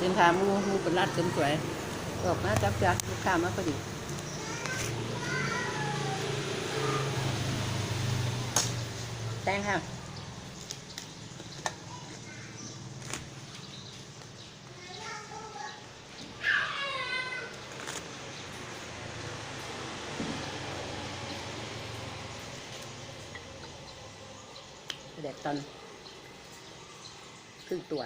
สินค้ามูมูเป็นรัดเสริมสวยออกมาจับจ้าลูกค้ามาพอดีแตงค่ะเด็กตอนครึ่งตัว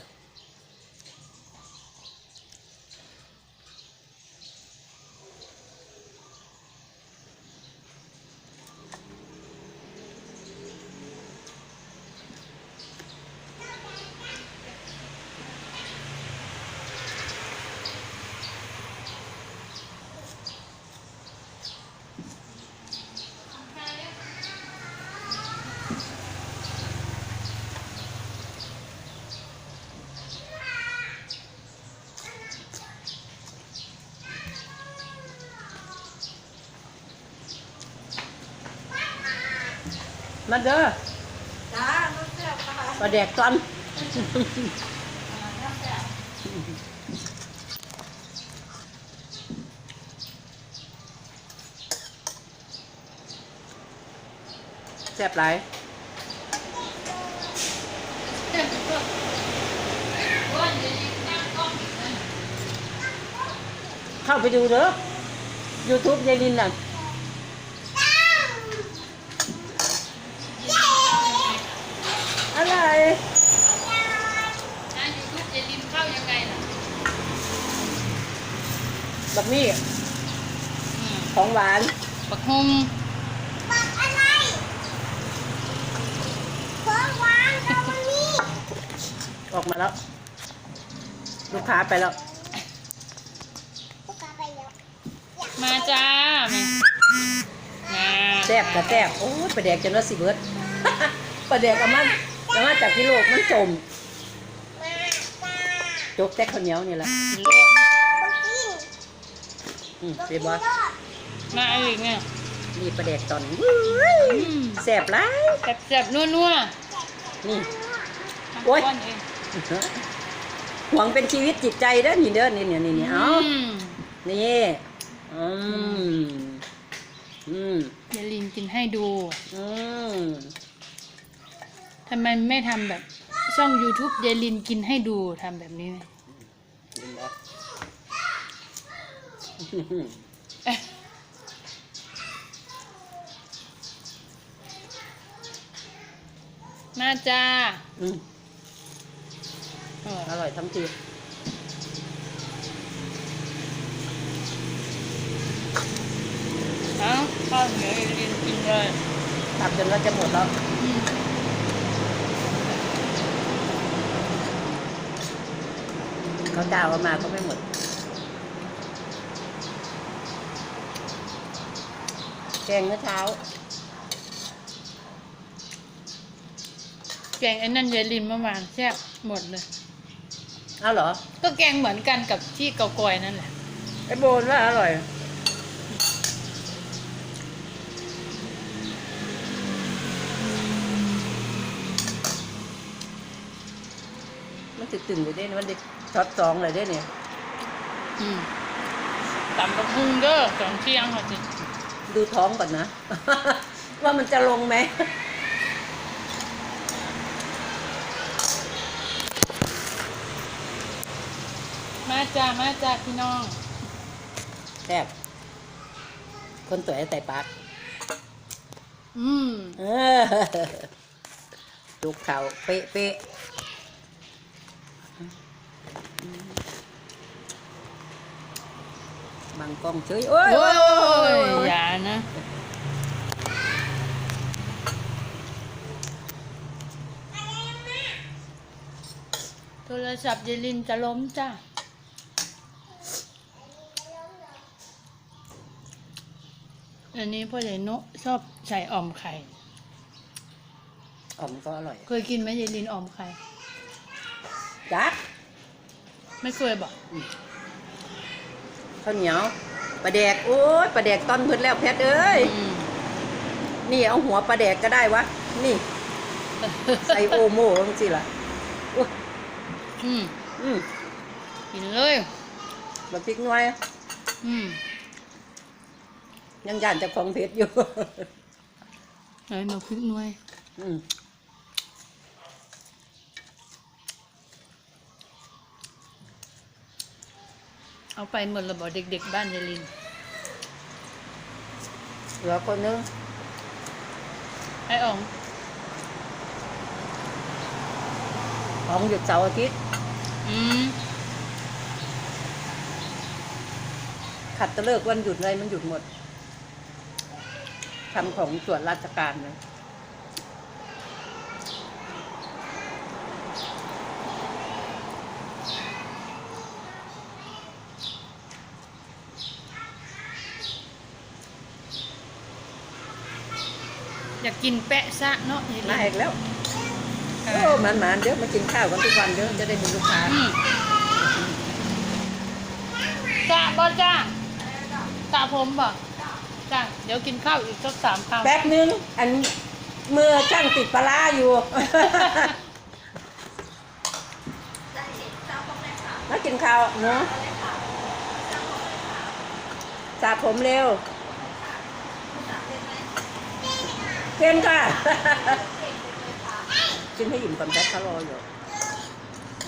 มาเด้อจ้าน้องแซ่บค่ะปลาแดกตอนแซ่บหลายเข้าไปดูเด้อ YouTube ยายลินน่ะ อะไร นะยูทูบจะริมเข้ายังไงล่ะ แบบนี้ของหวานบักฮุงปักอะไรของหวานตรงนี้ออกมาแล้ว ลูกค้าไปแล้ว ลูกค้าไปแล้วมาจ้าแม่มาแซ่บกับแซ่บโอ้ยปลาแดกจนว่าสิเบิดปลาแดกเอามันเอามาจากที่โลกมันจมมาจ้าจกแต่ข้าวเหนียวนี่แหละลวกต้องกิน อืมต้องเรีกิยนบร้อยรอดมาเอาอีกเนี่ยนี่ปลาแดกตอนอืมแซ่บหลายแซ่บๆนัวนี่ ๆทำโอ๊ย ก้อนเองหวงเป็นชีวิตจิตใจเด้อนี่เด้อนี่เนี่ยนี่นี่เอาอืมนี่อืมอืมเดี๋ยวลินกินให้ดูอืมทำไมไม่ทำแบบช่อง YouTube เดลินกินให้ดูทำแบบนี้ไหมเอ๊ะ มาจ้าอืมเอออร่อยทั้งทีเอาข้าวเหนียวเดลินกินเลยตับจนว่าจะหมดแล้ว อืมเขาจ้าเอามาก็ไม่หมด แกงเมื่อเช้า แกงไอ้นั่นเดลินเมื่อวานแซ่บหมดเลย เอาเหรอ ก็แกงเหมือนกันกับที่เกากอยนั่นแหละ ไอ้โบนว่าอร่อย มันติดตึงเลยเด้นี่มันเด็ช็อตสองเลยเด้เนี่ย อืมตำบักหุ่งเด้อสองเที่ยงค่ะจิ ดูท้องก่อนนะ ว่ามันจะลงไหมมาจ้ามาจ้าพี่น้องแซ่บคนสวยใส่ปากอืม เออลูกเขาเป๊ะเป๊ะ บางกล้องเฉยโอ้ยโอ้โอ้ยยโอ้ยอย่านะ โทรศัพท์เยลินจะล้มจ้าอันนี้พ่อใหญ่นกชอบใส่อ่อมไข่อ๋อมก็อร่อย เคยกินไหมเยลินอ่อมไข่จักไม่เคยบอก ข้าวเหนียวปลาแดกโอ้ยปลาแดกตอนมืดแล้วเพชรเอ้ยอืมนี่เอาหัวปลาแดกก็ได้วะนี่ ใส่โอโม่ลงสิล่ะอุ๊ยอืมอืมกินเลยบักพริกน้อยอืมยังย่านเจะของเผ็ดอยู่ไหนหนูพริกหน่วยอืม เอาไปหมดระบอกเด็ก ๆ บ้านยายลิน เหลือคนนึงไอ้อ๋องของหยุดเสาร์อาทิตย์ อืมขัดตะเลิกวันหยุดอะไรมันหยุดหมดทำของส่วนราชการเลย อยากกินแปะซะเนาะยายลิมานอีกแล้วเอโอ้อมันมันๆเดี๋ยวมากินข้าวกันทุกวันเดี๋ยวจะได้มีลูกค้าอืมจ้าบ่จ้าตาผมบ่จ้าเดี๋ยวกินข้าวอีกสักสามคำแป๊บนึงอันมือช่างติดปลาร้าอยู่ มากินข้าวเนาะสระผมเร็ว เป็นค่ะ กินให้อิ่มก่อนแป๊บเขารออยู่